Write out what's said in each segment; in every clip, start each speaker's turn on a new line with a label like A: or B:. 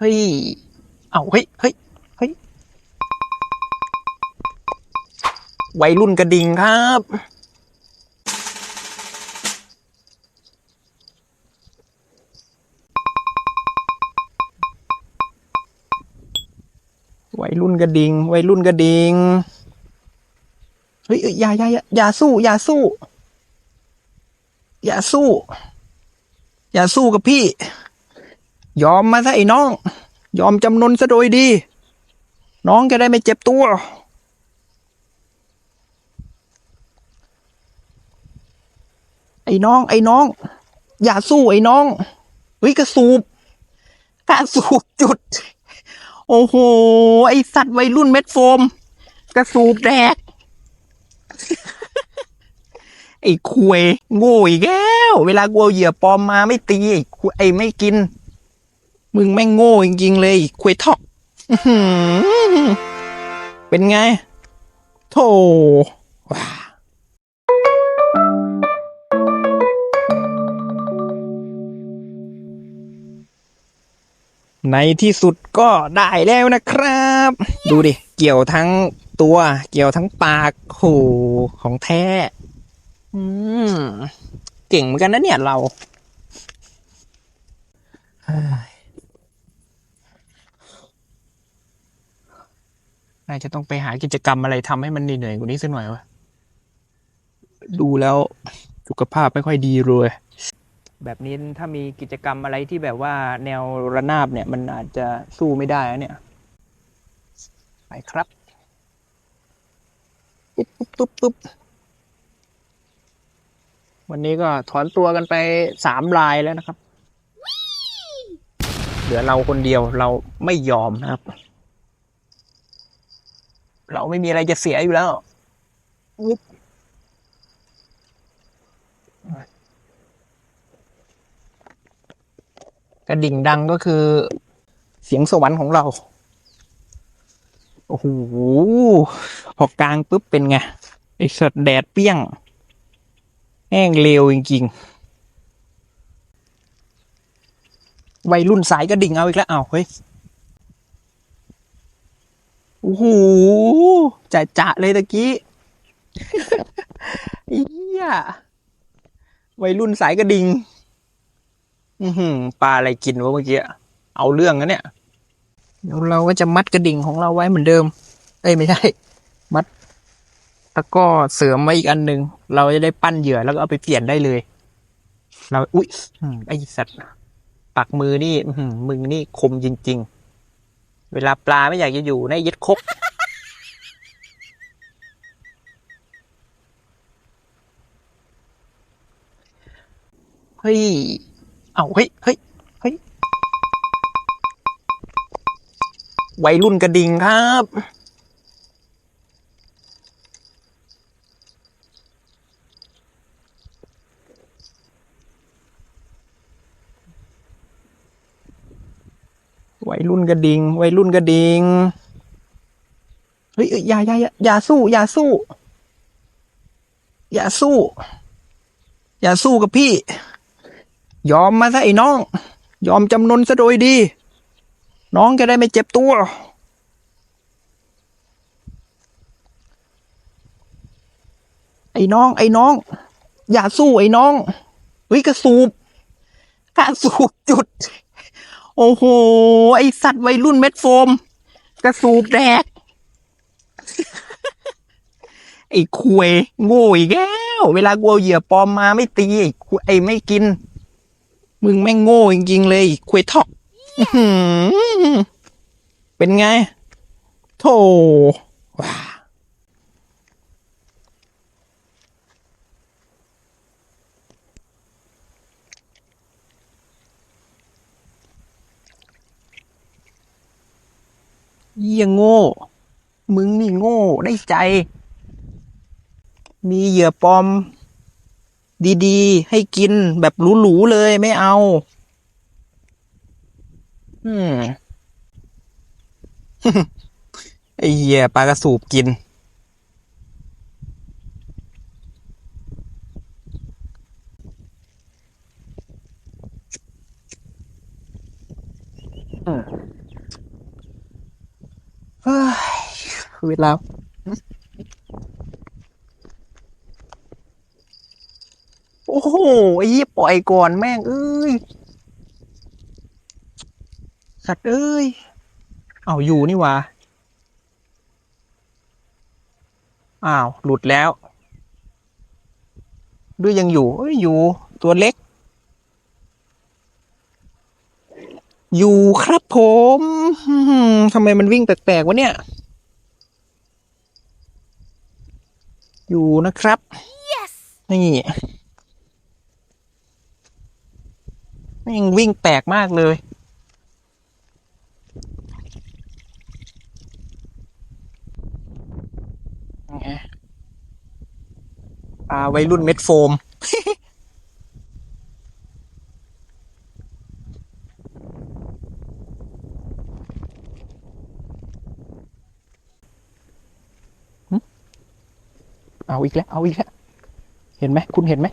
A: เฮ้ย เอาเฮ้ยเฮ้ยเฮ้ยวัยรุ่นกระดิ่งครับ วัยรุ่นกระดิ่งวัยรุ่นกระดิ่งเฮ้ยเอออย่าอย่าอย่าสู้ อย่าสู้ อย่าสู้ อย่าสู้กับพี่ ยอมมาซะไอ้น้อง ยอมจำนนซะโดยดี น้องจะได้ไม่เจ็บตัว ไอ้น้อง ไอ้น้อง อย่าสู้ไอ้น้องเฮ้ยกระสูบกระสูบจุด โอ้โห ไอสัตว์วัยรุ่นเม็ดโฟม กระสูบแดก ไอ้ควยโง่อีกแล้ว เวลากูเอาเหยื่อปลอมมาไม่ตีไอควยไอ้ไม่กิน มึงแม่งโง่จริงๆเลยควยทอกเป็นไงโธ่ว้าในที่สุดก็ได้แล้วนะครับ ดูดิ เกี่ยวทั้งตัว เกี่ยวทั้งปากโหของแท้ อืม เก่งเหมือนกันนะเนี่ยเราเฮ้ย น่าจะต้องไปหากิจกรรมอะไรทำให้มันเหนื่อยๆกว่านี้สักหน่อยวะดูแล้วสุขภาพไม่ค่อยดีเลยแบบนี้ถ้ามีกิจกรรมอะไรที่แบบว่าแนวระนาบเนี่ย มันอาจจะสู้ไม่ได้นะเนี่ย ไปครับปุ๊บปุ๊บปุ๊บปุ๊บวันนี้ก็ถอนตัวกันไปสามรายแล้วนะครับ เหลือเราคนเดียวเราไม่ยอมนะครับ เราไม่มีอะไรจะเสียอยู่แล้วอุ๊บกระดิ่งดังก็คือ เสียงสวรรค์ของเรา โอ้โห พอกลางปุ๊บเป็นไงไอ้สัตว์แดดเปรี้ยงแห้งเลวจริงๆ วัยรุ่นสายกระดิ่งเอาอีกแล้วเอาวเฮ้ย โอ้โหจะจะเลยตะกี้เอี้ยวัยรุ่นสายกระดิ่งอือหือปลาอะไรกินวะเมื่อกี้ เอาเรื่องนะเนี่ย เดี๋ยวเราก็จะมัดกระดิ่งของเราไว้เหมือนเดิม เอ้ยไม่ใช่ มัดแล้วก็เสริมไว้อีกอันหนึ่ง เราจะได้ปั้นเหยื่อแล้วก็เอาไปเปลี่ยนได้เลย เรา อุ๊ยอืมไอสัตว์ ปักมือนี่อื้อหือมึงนี่คมจริง ๆ เวลาปลาไม่อยากจะอยู่ในยึดคกเฮ้ย เอาเฮ้ยเฮ้ยเฮ้ยวัยรุ่นกระดิ่งครับ วัยรุ่นกระดิงวัยรุ่นกระดิงเฮ้ยเอ้ยอย่าอย่าอย่าอย่าสู้อย่าสู้ อย่าสู้ อย่าสู้กับพี่ ยอมมาซะไอ้น้อง ยอมจำนนซะโดยดี น้องจะได้ไม่เจ็บตัวไอ้น้อง ไอ้น้อง อย่าสู้ไอ้น้องเฮ้ยกระสูบกระสูบจุด โอ้โห ไอสัตว์วัยรุ่นเม็ดโฟม กระสูบแดก ไอควยโง่อีกแล้วเวลากูเอาเหยื่อปลอมมาไม่ตีไอ้ควยไอไม่กิน มึงแม่งโง่จริงๆเลยไอ้ควยทอกเป็นไงโธ่ว้า เยี่ยโง่ มึงนี่โง่ได้ใจ มีเหยื่อปลอม ดีๆ ให้กินแบบหรูๆเลยไม่เอา อืมไอ้เหี้ยปลากระสูบกิน อืม เวลาโอ้โหไอ้ยี่ปล่อยก่อนแม่ง เอ้ย สัตว์เอ้ย เอาอยู่นี่ว่าอ้าว หลุดแล้ว ด้วยยังอยู่ เอ้ย อยู่ ตัวเล็ก อยู่ครับผมอื้อหือทำไมมันวิ่งแปลกๆวะเนี่ย อยู่นะครับนี่แม่งวิ่งแปลกมากเลยไงปลาวัยรุ่นเม็ดโฟม เอาอีกแล้ว เอาอีกแล้ว เห็นไหม คุณเห็นไหม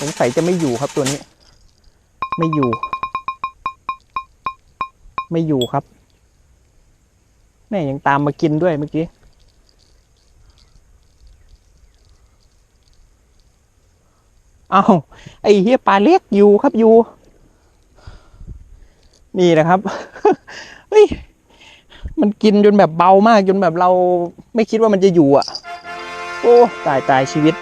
A: สงสัยจะไม่อยู่ครับตัวนี้ ไม่อยู่ ไม่อยู่ครับแม่ยังตามมากินด้วยเมื่อกี้เอาไอ้เฮียปลาเล็กอยู่ครับอยู่ นี่นะครับ ฮ้ย มันกินจนแบบเบามากจนแบบเราไม่คิดว่ามันจะอยู่อะ โอ้ตายตายชีวิต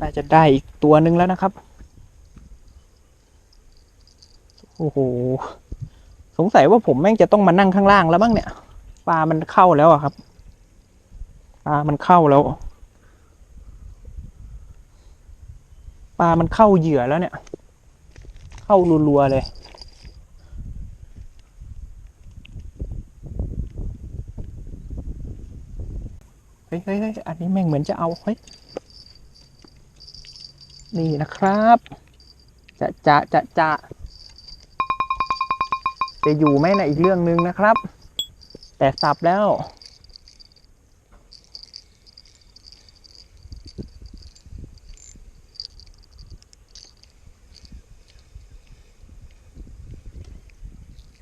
A: น่าจะได้อีกตัวหนึ่งแล้วนะครับ โอ้โห สงสัยว่าผมแม่งจะต้องมานั่งข้างล่างแล้วบ้างเนี่ย ปลามันเข้าแล้วอะครับ ปลามันเข้าแล้ว ปลามันเข้าเหยื่อแล้วเนี่ย เข้ารัวๆเลยเฮ้ยเฮ้ยเฮ้ยอันนี้แม่งเหมือนจะเอา เฮ้ย นี่นะครับ จะจะจะจะ จะอยู่ไหมนะอีกเรื่องหนึ่งนะครับ แต่สับแล้ว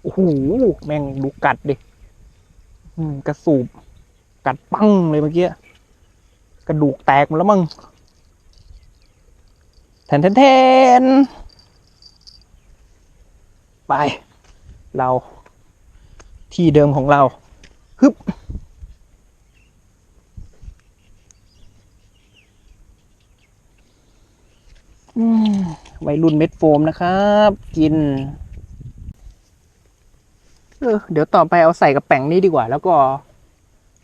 A: โอ้โหแม่งดูกัดดิกระสูบ กัดปั้งเลยเมื่อกี้ กระดูกแตกหมดแล้วมั้งแทนแทนแทนไป เราที่เดิมของเราฮึบวัยรุ่นเม็ดโฟมนะครับ กิน เออ เดี๋ยวต่อไปเอาใส่กับแป้งนี้ดีกว่า แล้วก็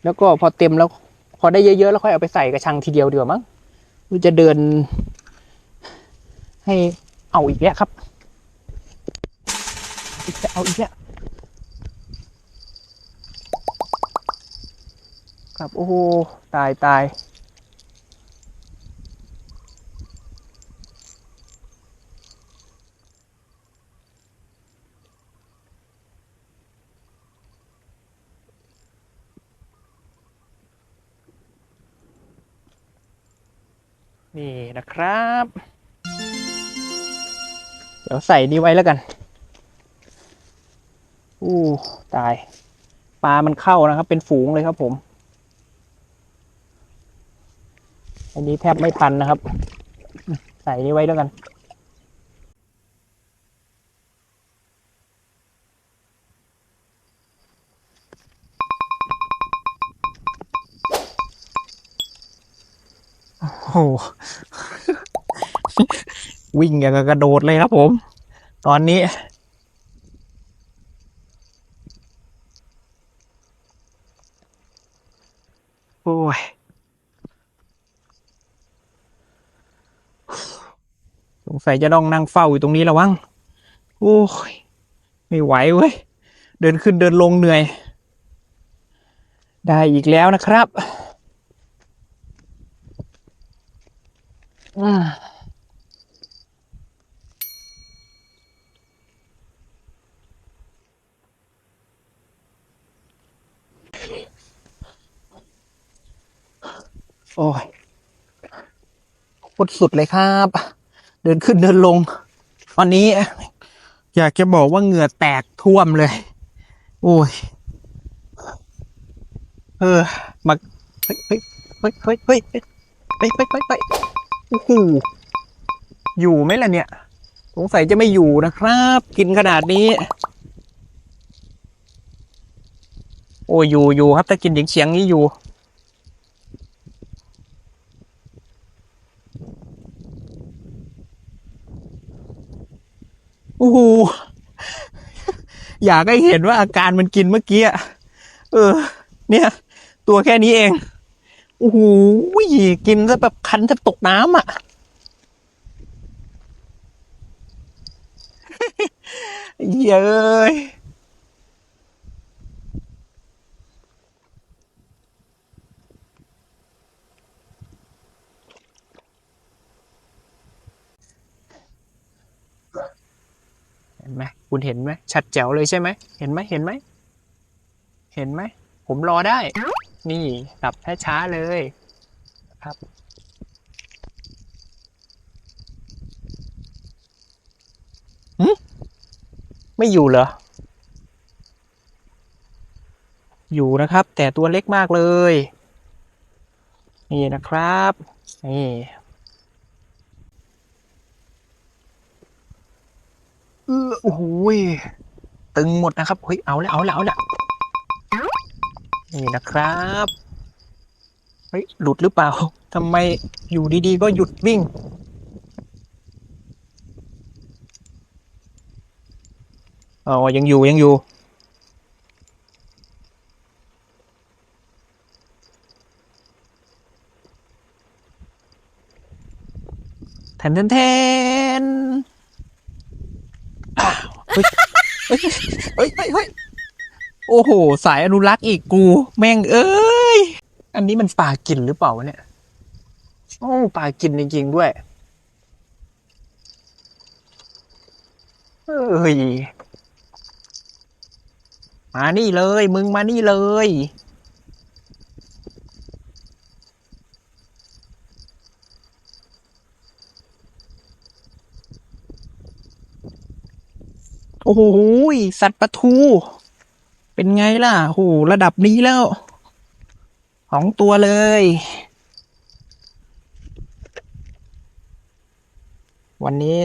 A: แล้วก็พอเต็มแล้ว พอได้เยอะๆ แล้วค่อยเอาไปใส่กระชังทีเดียวเดียวามั้งมันจะเดิน ให้เอาอีกแล้วครับ อีกแล้วเอาอีกแล้วครับโอ้โหตายตายนี่นะครับ เดี๋ยวใส่นี่ไว้แล้วกัน ตาย ปลามันเข้านะครับ เป็นฝูงเลยครับผม อันนี้แทบไม่ทันนะครับ ใส่นี่ไว้แล้วยกันโอ้โหวิ่งอย่างกระโดดเลยครับผม ตอนนี้ โอ้ยสงสัยจะต้องนั่งเฝ้าอยู่ตรงนี้แล้ววังโอ้ย ไม่ไหวเว้ย เดินขึ้นเดินลงเหนื่อย ได้อีกแล้วนะครับ อ่า โอ้ยโคตรสุดเลยครับ เดินขึ้นเดินลง ตอนนี้ อยากจะบอกว่าเหงื่อแตกท่วมเลย โอ้ย เออ มาเฮ้ยเฮ้ยเฮ้ยเฮ้ยเฮ้ยเฮ้ยเฮ้ยเฮ้ยโอ้โหอยู่ไหมล่ะเนี่ยสงสัยจะไม่อยู่นะครับ กินขนาดนี้ โอ้ยอยู่อยู่ครับ ถ้ากินเฉียงๆนี้อยู่ อ้โหอยากให้เห็นว่าอาการมันกินเมื่อกี้เออ เนี่ย ตัวแค่นี้เองโอ้โหกินซะแบบคันแทบตกน้ำอะเย้ย เห็นไหม คุณเห็นไหมชัดแจ๋วเลยใช่ไหมเห็นไหมเห็นไหมเห็นไหมผมรอได้ นี่ดับช้าๆเลยครับหึไม่อยู่เหรอ อยู่นะครับ แต่ตัวเล็กมากเลย นี่นะครับ นี่ เออโอ้โหตึงหมดนะครับเฮ้ยเอาแล้วเอาแล้วเอาแล้วนี่นะครับเฮ้ยหลุดหรือเปล่าทำไมอยู่ดีๆก็หยุดวิ่ง อ๋อ ยังอยู่ยังอยู่แทนแทน เฮ้ยเฮ้ยเฮ้ยโอ้โห สายอนุรักษ์อีกกู แม่งเอ้ย อันนี้มันปลากินหรือเปล่าวะเนี่ยโอ้ปลากินจริงๆด้วยเอ้ย มานี่เลย มึงมานี่เลย โอ้โหสัตว์ปลาทู เป็นไงล่ะโหระดับนี้แล้วสองตัวเลย วันนี้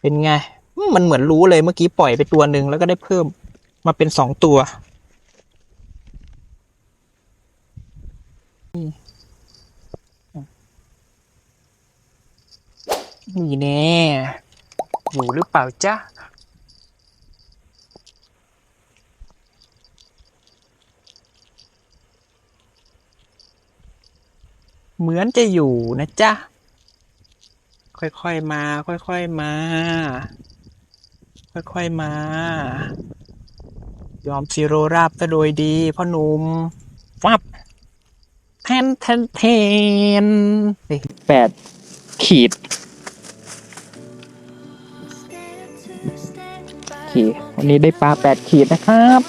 A: เป็นไงมมันเหมือนรู้เลยเมื่อกี้ปล่อยไปตัวหนึ่งแล้วก็ได้เพิ่มมาเป็นสองตัวนี่แน่อยู่หรือเปล่าจ๊ะ เหมือนจะอยู่นะจ๊ะ ค่อยๆมา ค่อยๆมา ค่อยๆมา ยอมซีโรราบแต่โดยดีพ่อหนุ่มฟับแทนแทนแทนแปดขีดขีดวันนี้ได้ปลาแปดขีดนะครับ